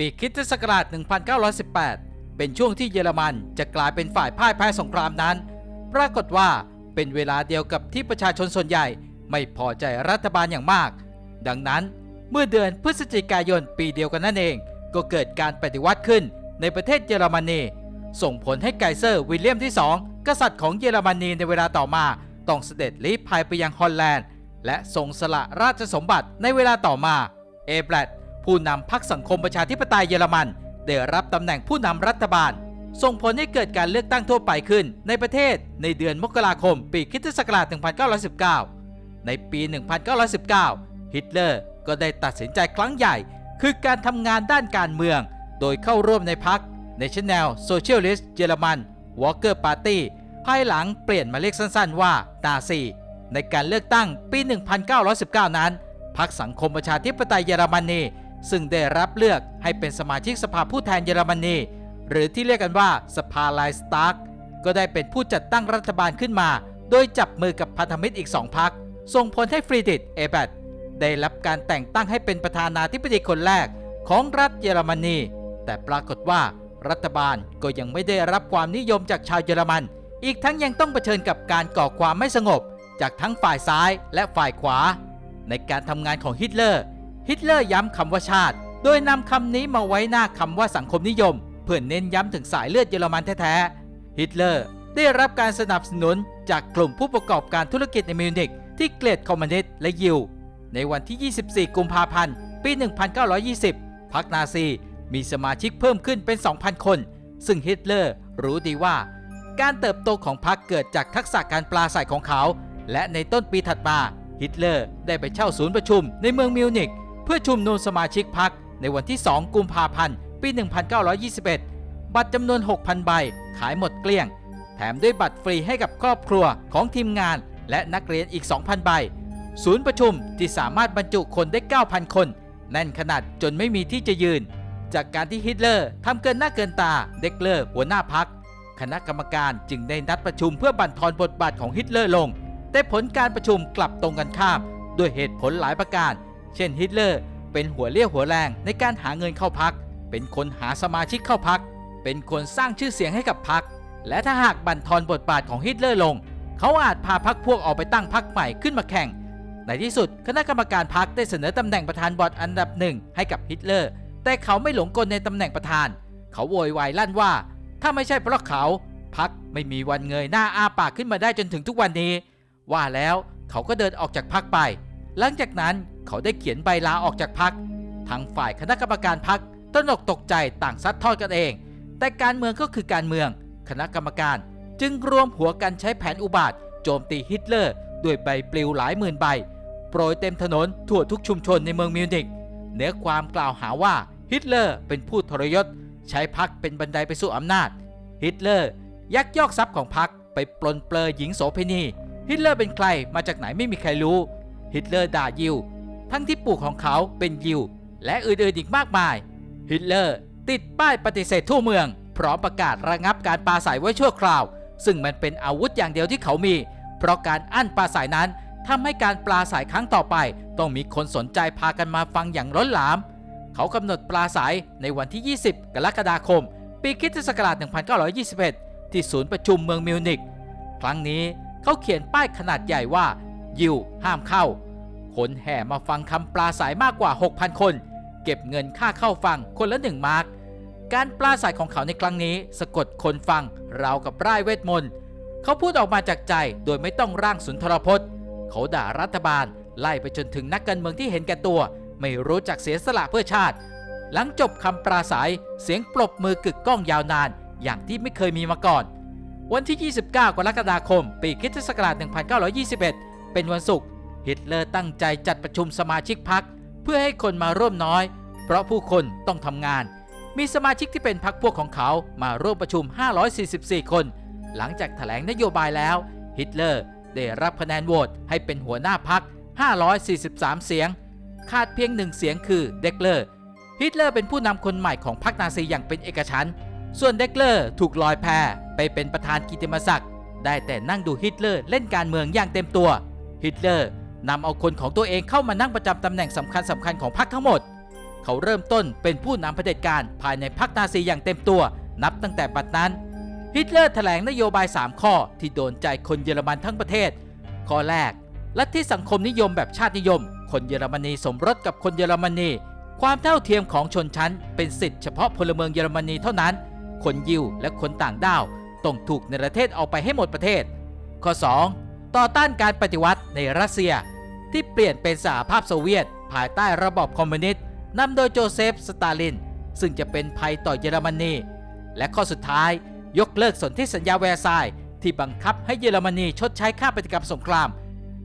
ปีคริสตศักราช 1918 เป็นช่วงที่เยอรมันจะกลายเป็นฝ่ายพ่ายแพ้สงครามนั้น ปรากฏว่าเป็นเวลาเดียวกับที่ประชาชนส่วนใหญ่ไม่พอใจรัฐบาลอย่างมาก ดังนั้นเมื่อเดือนพฤศจิกายนปีเดียวกันนั่นเอง ก็เกิดการปฏิวัติขึ้นในประเทศเยอรมนี ส่งผลให้ไกเซอร์วิลเลียมที่ 2 กษัตริย์ของเยอรมนีในเวลาต่อมาต้องเสด็จลี้ภัยไปยังฮอลแลนด์ และทรงสละราชสมบัติในเวลาต่อมา เอแบลด ผู้นำพรรคสังคมประชาธิปไตยเยอรมัน ได้รับตำแหน่งผู้นำรัฐบาล ส่งผลให้เกิดการเลือกตั้งทั่วไปขึ้น ในประเทศในเดือนมกราคม ปีคริสตศักราช 1919 ในปี 1919 ฮิตเลอร์ก็ได้ตัดสินใจครั้งใหญ่ คือการทำงานด้านการเมือง โดยเข้าร่วมในพรรค National Socialist เยอรมัน Walker Party ภายหลังเปลี่ยนมาเรียกสั้นๆว่านาซีในการเลือกตั้งปี 1919 นั้นพรรคสังคมประชาธิปไตยเยอรมนี ซึ่งได้รับเลือกให้เป็นสมาชิกสภาผู้แทนเยอรมนี หรือที่เรียกกันว่าสภาไลสตาร์กก็ได้เป็นผู้จัดตั้งรัฐบาลขึ้นมา โดยจับมือกับพันธมิตรอีกสองพรรคส่งผลให้ฟรีดิตเอแบตได้รับการแต่งตั้งให้เป็นประธานาธิบดีคนแรกของรัฐเยอรมนี แต่ปรากฏว่ารัฐบาลก็ยังไม่ได้รับความนิยมจากชาวเยอรมัน อีกทั้งยังต้องเผชิญกับการก่อความไม่สงบ จากทั้งฝ่ายซ้ายและฝ่ายขวา ในการทำงานของฮิตเลอร์ ฮิตเลอร์ย้ำคำว่าชาติ โดยนำคำนี้มาไว้หน้าคำว่าสังคมนิยม เพื่อเน้นย้ำถึงสายเลือดเยอรมันแท้ๆฮิตเลอร์ได้รับการสนับสนุนจากกลุ่มผู้ประกอบการธุรกิจในมิวนิกที่เกลียดคอมมิวนิสต์และยิว ในวันที่ 24 กุมภาพันธ์ ปี 1920 พรรคนาซี มีสมาชิกเพิ่มขึ้นเป็น 2,000 คน ซึ่งฮิตเลอร์รู้ดีว่า การเติบโตของพรรคเกิดจากทักษะการปลาใสของเขา และในต้นปีถัดมาฮิตเลอร์ได้ไปเช่าศูนย์ประชุมในเมืองมิวนิก เพื่อชุมนุมสมาชิกพรรคในวันที่ 2 กุมภาพันธ์ ปี 1921 บัตรจำนวน 6,000 ใบ ขายหมดเกลี้ยง แถมด้วยบัตรฟรีให้กับครอบครัวของทีมงาน และนักเรียนอีก 2,000 ใบ ศูนย์ประชุมที่สามารถบรรจุคนได้ 9,000 คน แน่นขนาดจนไม่มีที่จะยืน จากการที่ฮิตเลอร์ทำเกินหน้าเกินตา เด็กเลอร์หัวหน้าพักคณะกรรมการจึงได้นัดประชุมเพื่อบั่นทอนบทบาทของฮิตเลอร์ลง แต่ผลการประชุมกลับตรงกันข้าม ด้วยเหตุผลหลายประการ เช่นฮิตเลอร์เป็นหัวเรี่ยวหัวแรงในการหาเงินเข้าพัก เป็นคนหาสมาชิกเข้าพัก เป็นคนสร้างชื่อเสียงให้กับพัก และถ้าหากบั่นทอนบทบาทของฮิตเลอร์ลง เขาอาจพาพักพวกออกไปตั้งพักใหม่ขึ้นมาแข่ง ในที่สุดคณะกรรมการพักได้เสนอตำแหน่งประธานบอร์ดอันดับหนึ่งให้กับฮิตเลอร์ แต่เขาไม่หลงกลในตำแหน่งประธาน เขาโวยวายลั่นว่า ถ้าไม่ใช่เพราะเขาพักไม่มีวันเงยหน้าอาปากขึ้นมาได้จนถึงทุกวันนี้ ว่าแล้วเขาก็เดินออกจากพักไป หลังจากนั้นเขาได้เขียนใบลาออกจากพักทางฝ่ายคณะกรรมการพักตระหนกตกใจต่างซัดทอดกันเอง แต่การเมืองก็คือการเมือง คณะกรรมการจึงรวมหัวกันใช้แผนอุบาท โจมตีฮิตเลอร์ด้วยใบปลิวหลายหมื่นใบ โปรยเต็มถนนทั่วทุกชุมชนในเมืองมิวนิกเนื้อความกล่าวหาว่าฮิตเลอร์เป็นผู้ทรยศ ใช้พักเป็นบันไดไปสู่อำนาจ ฮิตเลอร์ยักยอกทรัพย์ของพรรคไปปลนเปลือหญิงโสเภณี ฮิตเลอร์เป็นใครมาจากไหนไม่มีใครรู้ ฮิตเลอร์ด่ายิว ทั้งที่ปู่ของเขาเป็นยิว และอื่นๆอีกมากมาย ฮิตเลอร์ติดป้ายปฏิเสธทั่วเมือง พร้อมประกาศระงับการปาศัยไว้ชั่วคราว ซึ่งมันเป็นอาวุธอย่างเดียวที่เขามี เพราะการอั้นปาศัยนั้นทำให้การปราศัยครั้งต่อไป ต้องมีคนสนใจพากันมาฟังอย่างล้นหลาม เขากำหนดปราศัยในวันที่ 20 กรกฎาคม ปีคริสตศักราช 1921 ที่ศูนย์ประชุมเมืองมิวนิก ครั้งนี้เขาเขียนป้ายขนาดใหญ่ว่า ยิวห้ามเข้า คนแห่มาฟังคำปราศัยมากกว่า 6,000 คน เก็บเงินค่าเข้าฟังคนละหนึ่งมาร์กการปราศัยของเขาในครั้งนี้ สะกดคนฟังราวกับร่ายเวทมนต์เขาพูดออกมาจากใจโดยไม่ต้องร่างสุนทรพจน์ เขาด่ารัฐบาล ไล่ไปจนถึงนักการเมืองที่เห็นแก่ตัว ไม่รู้จักเสียสละเพื่อชาติ หลังจบคำปราศัยเสียงปรบมือกึกก้องยาวนาน อย่างที่ไม่เคยมีมาก่อน วันที่ 29 กรกฎาคม ปีคริสตศักราช1921 เป็นวันศุกร์ฮิตเลอร์ตั้งใจจัดประชุมสมาชิกพรรคเพื่อให้คนมาร่วมน้อย เพราะผู้คนต้องทำงาน มีสมาชิกที่เป็นพรรคพวกของเขามาร่วมประชุม 544 คน หลังจากแถลงนโยบายแล้ว ฮิตเลอร์ได้รับคะแนนโหวตให้เป็นหัวหน้าพรรค543 เสียง ขาดเพียงหนึ่งเสียงคือเด็กเลอร์ ฮิตเลอร์เป็นผู้นำคนใหม่ของพรรคนาซีอย่างเป็นเอกฉันท์ส่วนเด็กเลอร์ถูกลอยแพไปเป็นประธานกิตติมศักดิ์ได้แต่นั่งดูฮิตเลอร์เล่นการเมืองอย่างเต็มตัว ฮิตเลอร์นำเอาคนของตัวเองเข้ามานั่งประจำตำแหน่งสำคัญสำคัญของพรรคทั้งหมด เขาเริ่มต้นเป็นผู้นำเผด็จการภายในพรรคนาซีอย่างเต็มตัว นับตั้งแต่บัดนั้น ฮิตเลอร์แถลงนโยบาย 3 ข้อที่โดนใจคนเยอรมันทั้งประเทศ ข้อแรกลัทธิสังคมนิยมแบบชาตินิยม คนเยอรมนีสมรสกับคนเยอรมนี ความเท่าเทียมของชนชั้น เป็นสิทธิเฉพาะพลเมืองเยอรมนีเท่านั้น คนยิวและคนต่างด้าวต้องถูกในประเทศเอาไปให้หมดประเทศ ข้อ 2 ต่อต้านการปฏิวัติในรัสเซีย ที่เปลี่ยนเป็นสหภาพโซเวียต ภายใต้ระบอบคอมมิวนิสต์นำโดยโจเซฟ สตาลิน ซึ่งจะเป็นภัยต่อเยอรมนี และข้อสุดท้ายยกเลิกสนธิสัญญาแวร์ซายน์ที่บังคับให้เยอรมนีชดใช้ค่าปฏิกรรมสงคราม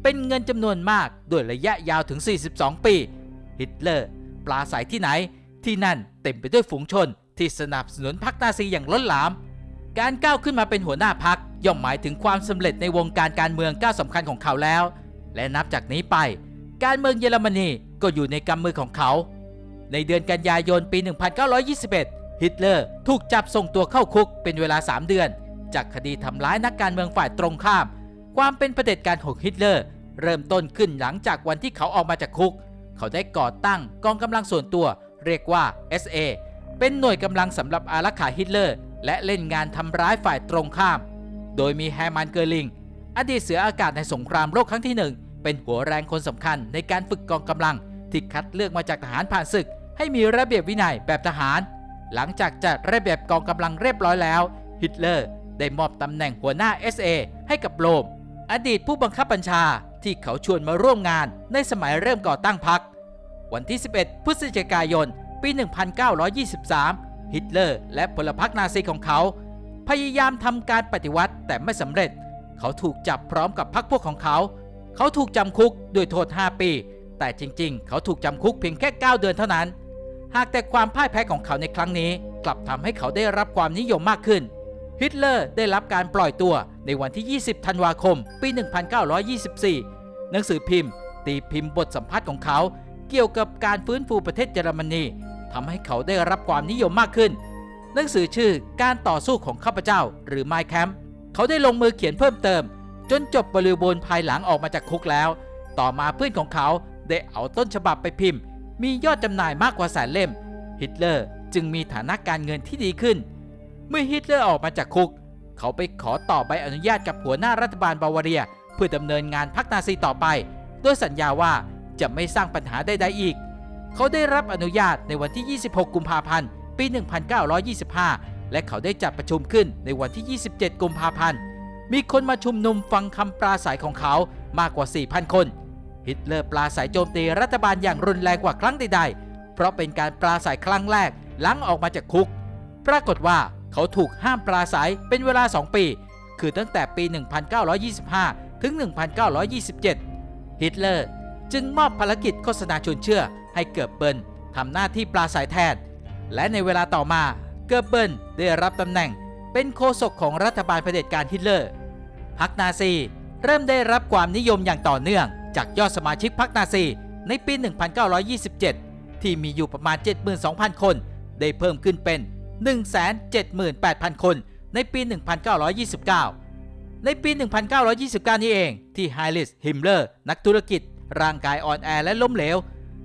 เป็นเงินจำนวนมากโดยระยะยาวถึง 42 ปี ฮิตเลอร์ ปลาใสที่ไหน ที่นั่นเต็มไปด้วยฝูงชนที่สนับสนุนพรรคนาซีอย่างล้นหลาม การก้าวขึ้นมาเป็นหัวหน้าพักย่อมหมายถึงความสำเร็จในวงการการเมืองก้าวสำคัญของเขาแล้ว และนับจากนี้ไป การเมืองเยอรมนีก็อยู่ในกำมือของเขา ในเดือนกันยายนปี 1921 ฮิตเลอร์ถูกจับส่งตัวเข้าคุกเป็นเวลา 3 เดือน จากคดีทำร้ายนักการเมืองฝ่ายตรงข้าม ความเป็นเผด็จการของฮิตเลอร์ เริ่มต้นขึ้นหลังจากวันที่เขาออกมาจากคุก เขาได้ก่อตั้งกองกำลังส่วนตัว เรียกว่า SA เป็นหน่วยกำลังสำหรับอารักขาฮิตเลอร์ และเล่นงานทำร้ายฝ่ายตรงข้าม โดยมีแฮร์มันเกอร์ลิง อดีตเสืออากาศในสงครามโลกครั้งที่หนึ่งเป็นหัวแรงคนสำคัญในการฝึกกองกำลัง ที่คัดเลือกมาจากทหารผ่านศึก ให้มีระเบียบวินัยแบบทหาร หลังจากจัดระเบียบกองกำลังเรียบร้อยแล้ว ฮิตเลอร์ได้มอบตำแหน่งหัวหน้า SA ให้กับโรมอดีตผู้บังคับบัญชาที่เขาชวนมาร่วมงานในสมัยเริ่มก่อตั้งพรรควันที่ 11 พฤศจิกายน ปี 1923 ฮิตเลอร์และพลพรรคนาซีของเขา พยายามทำการปฏิวัติแต่ไม่สำเร็จ เขาถูกจับพร้อมกับพรรคพวกของเขา เขาถูกจำคุกด้วยโทษ 5 ปี แต่จริงๆ เขาถูกจำคุกเพียงแค่ 9 เดือนเท่านั้น หากแต่ความพ่ายแพ้ของเขาในครั้งนี้ กลับทำให้เขาได้รับความนิยมมากขึ้น ฮิตเลอร์ได้รับการปล่อยตัวในวันที่ 20 ธันวาคม ปี 1924 หนังสือพิมพ์ ตีพิมพ์บทสัมภาษณ์ของเขา เกี่ยวกับการฟื้นฟูประเทศเยอรมนี ทำให้เขาได้รับความนิยมมากขึ้น หนังสือชื่อการต่อสู้ของข้าพเจ้าหรือ My Camp เขาได้ลงมือเขียนเพิ่มเติม จนจบบริบูรณ์ภายหลังออกมาจากคุกแล้ว ต่อมาเพื่อนของเขาได้เอาต้นฉบับไปพิมพ์ มียอดจำหน่ายมากกว่าแสนเล่ม ฮิตเลอร์จึงมีฐานะการเงินที่ดีขึ้น เมื่อฮิตเลอร์ออกมาจากคุก เขาไปขอต่อใบอนุญาตกับหัวหน้ารัฐบาลบาวาเรีย เพื่อดำเนินงานพรรคนาซีต่อไปโดยสัญญาว่าจะไม่สร้างปัญหาใดๆอีก เขาได้รับอนุญาตในวันที่ 26 กุมภาพันธ์ ปี 1925 และเขาได้จัดประชุมขึ้นในวันที่ 27 กุมภาพันธ์ มีคนมาชุมนุมฟังคำปราศัยของเขามากกว่า 4,000 คน ฮิตเลอร์ปราศัยโจมตีรัฐบาลอย่างรุนแรงกว่าครั้งใดๆ เพราะเป็นการปราศัยครั้งแรกหลังออกมาจากคุก ปรากฏว่าเขาถูกห้ามปราศัยเป็นเวลา 2 ปี คือตั้งแต่ปี 1925 ถึง 1927 ฮิตเลอร์ จึงมอบภารกิจโฆษณาชวนเชื่อให้เกิดเบิร์นทำหน้าที่ปราศัยแทน และในเวลาต่อมาเกิดเบิร์นได้รับตำแหน่ง เป็นโฆษกของรัฐบาลเผด็จการฮิตเลอร์พรรคนาซี เริ่มได้รับความนิยมอย่างต่อเนื่อง จากยอดสมาชิกพรรคนาซีในปี 1927 ที่มีอยู่ประมาณ 72,000 คน ได้เพิ่มขึ้นเป็น 178,000 คน ในปี 1929 ในปี 1929 นี้เองที่ไฮริสฮิมเลอร์นักธุรกิจ ร่างกายอ่อนแอและล้มเหลว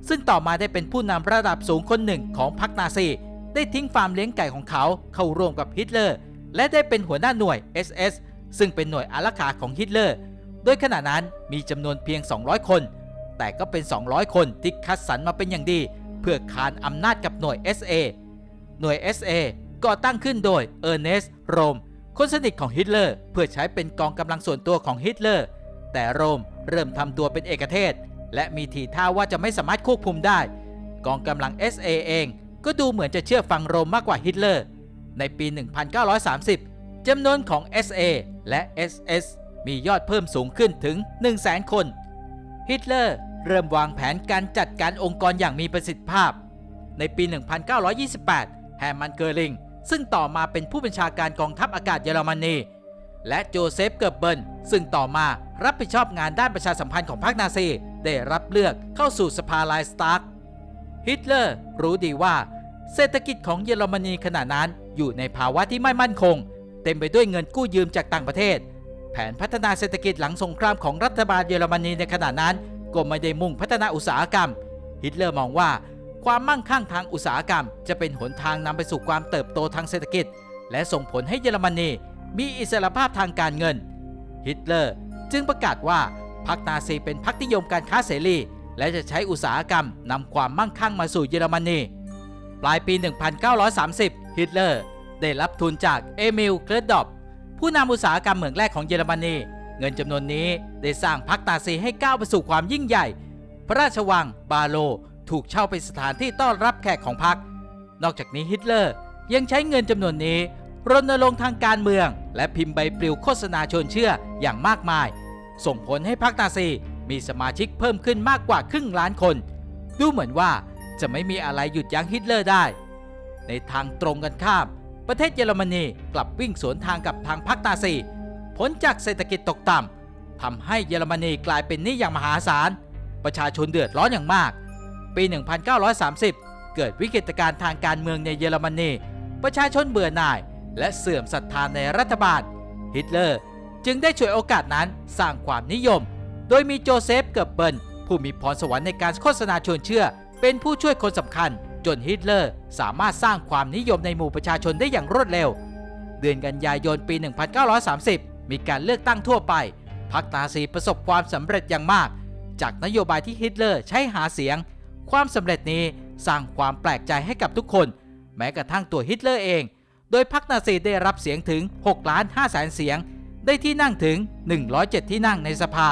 ซึ่งต่อมาได้เป็นผู้นำระดับสูงคนหนึ่งของพรรคนาซี ได้ทิ้งฟาร์มเลี้ยงไก่ของเขาเข้าร่วมกับฮิตเลอร์ และได้เป็นหัวหน้าหน่วย SS ซึ่งเป็นหน่วยอารักขาของฮิตเลอร์ โดยขณะนั้นมีจำนวนเพียง 200 คน แต่ก็เป็น 200 คนที่คัดสรรมาเป็นอย่างดี เพื่อคานอำนาจกับหน่วย SA หน่วย SA ก่อตั้งขึ้นโดยเออร์เนสต์โรมคนสนิทของฮิตเลอร์ เพื่อใช้เป็นกองกำลังส่วนตัวของฮิตเลอร์ แต่โรมเริ่มทำตัวเป็นเอกเทศ และมีทีท่าว่าจะไม่สามารถควบคุมได้ กองกำลัง SA เองก็ดูเหมือนจะเชื่อฟังโรมมากกว่าฮิตเลอร์ ในปี 1930 จำนวนของ SA และ SS มียอดเพิ่มสูงขึ้นถึง 100,000 คน ฮิตเลอร์เริ่มวางแผนการจัดการองค์กรอย่างมีประสิทธิภาพ ในปี 1928 แฮมันเกอร์ลิง ซึ่งต่อมาเป็นผู้บัญชาการกองทัพอากาศเยอรมนี และโจเซฟเกิร์เบิลซึ่งต่อมารับผิดชอบงานด้านประชาสัมพันธ์ของพรรคนาซี ได้รับเลือกเข้าสู่สภาไลน์สตาร์กฮิตเลอร์รู้ดีว่า เศรษฐกิจของเยอรมนีขณะนั้นอยู่ในภาวะที่ไม่มั่นคง เต็มไปด้วยเงินกู้ยืมจากต่างประเทศ แผนพัฒนาเศรษฐกิจหลังสงครามของรัฐบาลเยอรมนีในขณะนั้น ก็ไม่ได้มุ่งพัฒนาอุตสาหกรรม ฮิตเลอร์มองว่าความมั่งคั่งทางอุตสาหกรรม จะเป็นหนทางนำไปสู่ความเติบโตทางเศรษฐกิจ และส่งผลให้เยอรมนี มีอิสรภาพทางการเงิน ฮิตเลอร์จึงประกาศว่าพรรคนาซีเป็นพรรคนิยมการค้าเสรี และจะใช้อุตสาหกรรมนำความมั่งคั่งมาสู่เยอรมนีปลายปี 1930 ฮิตเลอร์ได้รับทุนจากเอมิลเกรดดอปผู้นำอุตสาหกรรมเหมืองแรกของเยอรมนี เงินจำนวนนี้ได้สร้างพรรคนาซีให้ก้าวไปสู่ความยิ่งใหญ่ พระราชวังบาโลถูกเช่าเป็นสถานที่ต้อนรับแขกของพรรคนอกจากนี้ฮิตเลอร์ยังใช้เงินจำนวนนี้ รณรงค์ทางการเมือง และพิมพ์ใบปลิวโฆษณาชวนเชื่ออย่างมากมาย ส่งผลให้พรรคนาซีมีสมาชิกเพิ่มขึ้นมากกว่าครึ่งล้านคน ดูเหมือนว่าจะไม่มีอะไรหยุดยั้งฮิตเลอร์ได้ ในทางตรงกันข้าม ประเทศเยอรมนีกลับวิ่งสวนทางกับทางพรรคนาซีผลจากเศรษฐกิจตกต่ำทำให้เยอรมนีกลายเป็นหนี้อย่างมหาศาล ประชาชนเดือดร้อนอย่างมาก ปี 1930 เกิดวิกฤตการณ์ทางการเมืองในเยอรมนีประชาชนเบื่อหน่าย และเสื่อมศรัทธาในรัฐบาล ฮิตเลอร์จึงได้ฉวยโอกาสนั้นสร้างความนิยม โดยมีโจเซฟ เกิร์เบิลผู้มีพรสวรรค์ในการโฆษณาชวนเชื่อ เป็นผู้ช่วยคนสำคัญ จนฮิตเลอร์สามารถสร้างความนิยมในหมู่ประชาชนได้อย่างรวดเร็ว เดือนกันยายนปี 1930 มีการเลือกตั้งทั่วไปพรรคนาซีประสบความสำเร็จอย่างมาก จากนโยบายที่ฮิตเลอร์ใช้หาเสียง ความสำเร็จนี้สร้างความแปลกใจให้กับทุกคน แม้กระทั่งตัวฮิตเลอร์เอง โดยพรรคนาซีได้รับเสียงถึง6ล้าน5แสนเสียง ได้ที่นั่งถึง 107 ที่นั่งในสภา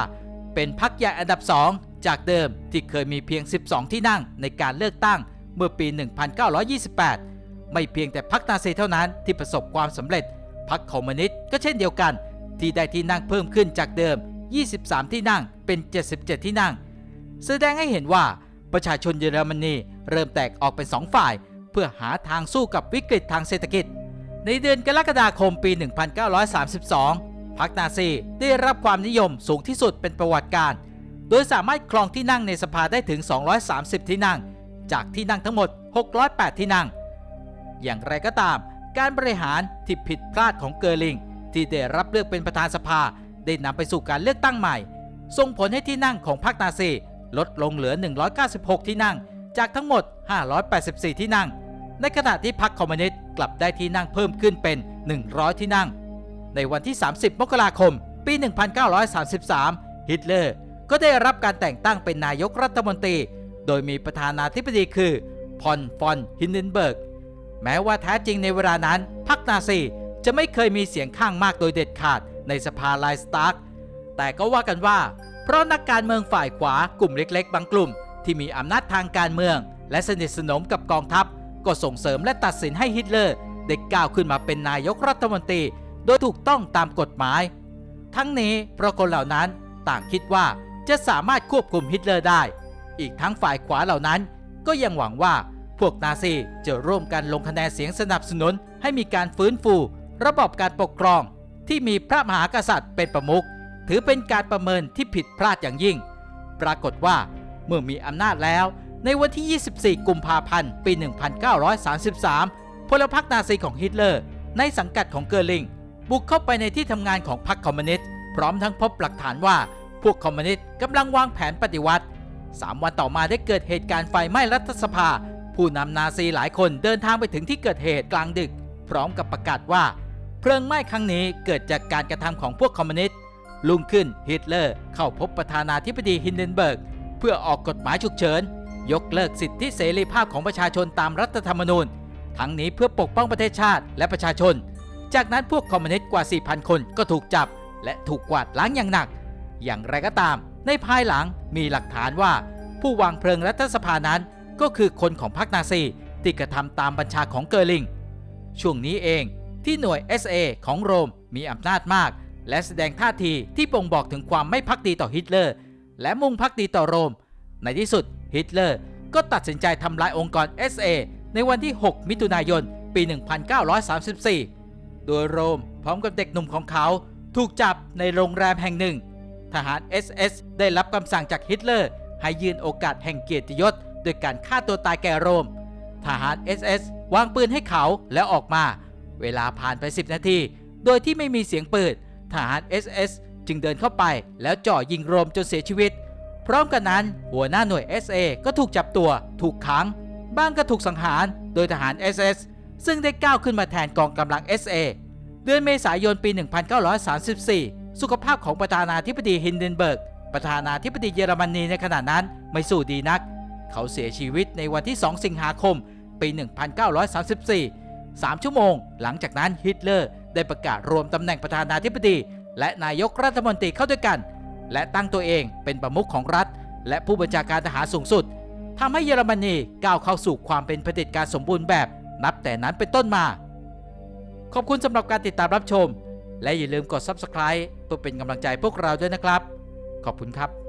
เป็นพรรคใหญ่อันดับ 2 จากเดิมที่เคยมีเพียง 12 ที่นั่งในการเลือกตั้งเมื่อปี 1928 ไม่เพียงแต่พรรคนาซีเท่านั้นที่ประสบความสำเร็จ พรรคคอมมิวนิสต์ก็เช่นเดียวกัน ที่ได้ที่นั่งเพิ่มขึ้นจากเดิม 23 ที่นั่งเป็น 77 ที่นั่ง แสดงให้เห็นว่าประชาชนเยอรมนีเริ่มแตกออกเป็นสองฝ่าย เพื่อหาทางสู้กับวิกฤตทางเศรษฐกิจ ในเดือนกรกฎาคมปี 1932 พรรคนาซีได้รับความนิยมสูงที่สุดเป็นประวัติการ โดยสามารถครองที่นั่งในสภาได้ถึง 230 ที่นั่ง จากที่นั่งทั้งหมด 608 ที่นั่ง อย่างไรก็ตาม การบริหารที่ผิดพลาดของเกอร์ลิง ที่ได้รับเลือกเป็นประธานสภาได้นำไปสู่การเลือกตั้งใหม่ ส่งผลให้ที่นั่งของพรรคนาซีลดลงเหลือ 196 ที่นั่ง จากทั้งหมด 584 ที่นั่ง ในขณะที่พรรคคอมมิวนิสต์กลับได้ที่นั่งเพิ่มขึ้นเป็น 100 ที่นั่ง ในวันที่ 30 มกราคม ปี 1933 ฮิตเลอร์ก็ได้รับการแต่งตั้งเป็นนายกรัฐมนตรี โดยมีประธานาธิบดีคือพอนฟอนฮินเดนเบิร์ก แม้ว่าแท้จริงในเวลานั้นพรรคนาซีจะไม่เคยมีเสียงข้างมากโดยเด็ดขาดในสภาไลสตาร์กแต่ก็ว่ากันว่า เพราะนักการเมืองฝ่ายขวากลุ่มเล็ก ๆ บางกลุ่ม ที่มีอำนาจทางการเมือง และสนิทสนมกับกองทัพ ก็ส่งเสริมและตัดสินให้ฮิตเลอร์ได้ก้าวขึ้นมาเป็นนายกรัฐมนตรี โดยถูกต้องตามกฎหมาย ทั้งนี้เพราะคนเหล่านั้นต่างคิดว่าจะสามารถควบคุมฮิตเลอร์ได้ อีกทั้งฝ่ายขวาเหล่านั้น ก็ยังหวังว่าพวกนาซีจะร่วมกันลงคะแนนเสียงสนับสนุน ให้มีการฟื้นฟู ระบบการปกครองที่มีพระมหากษัตริย์เป็นประมุขถือเป็นการประเมินที่ผิดพลาดอย่างยิ่ง ปรากฏว่าเมื่อมีอำนาจแล้ว ในวันที่ 24 กุมภาพันธ์ ปี 1933 พลพรรคนาซีของฮิตเลอร์ ในสังกัดของเกอร์ลิง บุกเข้าไปในที่ทำงานของพรรคคอมมิวนิสต์ พร้อมทั้งพบหลักฐานว่า พวกคอมมิวนิสต์กำลังวางแผนปฏิวัติ 3 วันต่อมาได้เกิดเหตุการณ์ไฟไหม้รัฐสภา ผู้นำนาซีหลายคนเดินทางไปถึงที่เกิดเหตุกลางดึก พร้อมกับประกาศว่า เพลิงไหม้ครั้งนี้เกิดจากการกระทำของพวกคอมมิวนิสต์ลุงขึ้นฮิตเลอร์เข้าพบประธานาธิบดีฮินเดนเบิร์ก เพื่อออกกฎหมายฉุกเฉิน ยกเลิกสิทธิเสรีภาพของประชาชนตามรัฐธรรมนูญ ทั้งนี้เพื่อปกป้องประเทศชาติและประชาชน จากนั้นพวกคอมมิวนิสต์กว่า 4,000 คนก็ถูกจับ และถูกกวาดล้างอย่างหนัก อย่างไรก็ตาม ในภายหลังมีหลักฐานว่า ผู้วางเพลิงรัฐสภานั้น ก็คือคนของพรรคนาซีที่กระทำตามบัญชาของเกอร์ลิง ช่วงนี้เองที่หน่วย SA ของโรมมีอำนาจมาก และแสดงท่าทีที่บ่งบอกถึงความไม่พักดีต่อฮิตเลอร์ และมุ่งพักดีต่อโรม ในที่สุด ฮิตเลอร์ก็ตัดสินใจทำลายองค์กร SA ในวันที่ 6 มิถุนายน ปี 1934 โดยโรมพร้อมกับเด็กหนุ่มของเขาถูกจับในโรงแรมแห่งหนึ่ง ทหาร SS ได้รับคำสั่งจากฮิตเลอร์ ให้ยืนโอกาสแห่งเกียรติยศ โดยการฆ่าตัวตายแก่โรม ทหาร SS วางปืนให้เขาแล้วออกมา เวลาผ่านไป 10 นาที โดยที่ไม่มีเสียงปืนทหาร SS จึงเดินเข้าไปแล้วจ่อยิงโรมจนเสียชีวิต พร้อมกันนั้น หัวหน้าหน่วย SA ก็ถูกจับตัว ถูกขัง บ้างก็ถูกสังหารโดยทหาร SS ซึ่งได้ก้าวขึ้นมาแทนกองกำลัง SA เดือนเมษายนปี 1934 สุขภาพของประธานาธิบดีฮินเดนเบิร์ก ประธานาธิบดีเยอรมนีในขณะนั้นไม่สู้ดีนัก เขาเสียชีวิตในวันที่ 2 สิงหาคม ปี 1934 3 ชั่วโมง หลังจากนั้นฮิตเลอร์ได้ประกาศรวมตำแหน่งประธานาธิบดี และนายกรัฐมนตรีเข้าด้วยกัน และตั้งตัวเองเป็นประมุขของรัฐ และผู้บัญชาการทหารสูงสุดทำให้เยอรมนีก้าวเข้าสู่ความเป็นเผด็จการสมบูรณ์แบบ นับแต่นั้นเป็นต้นมา ขอบคุณสำหรับการติดตามรับชม และอย่าลืมกด Subscribe เพื่อเป็นกำลังใจพวกเราด้วยนะครับ ขอบคุณครับ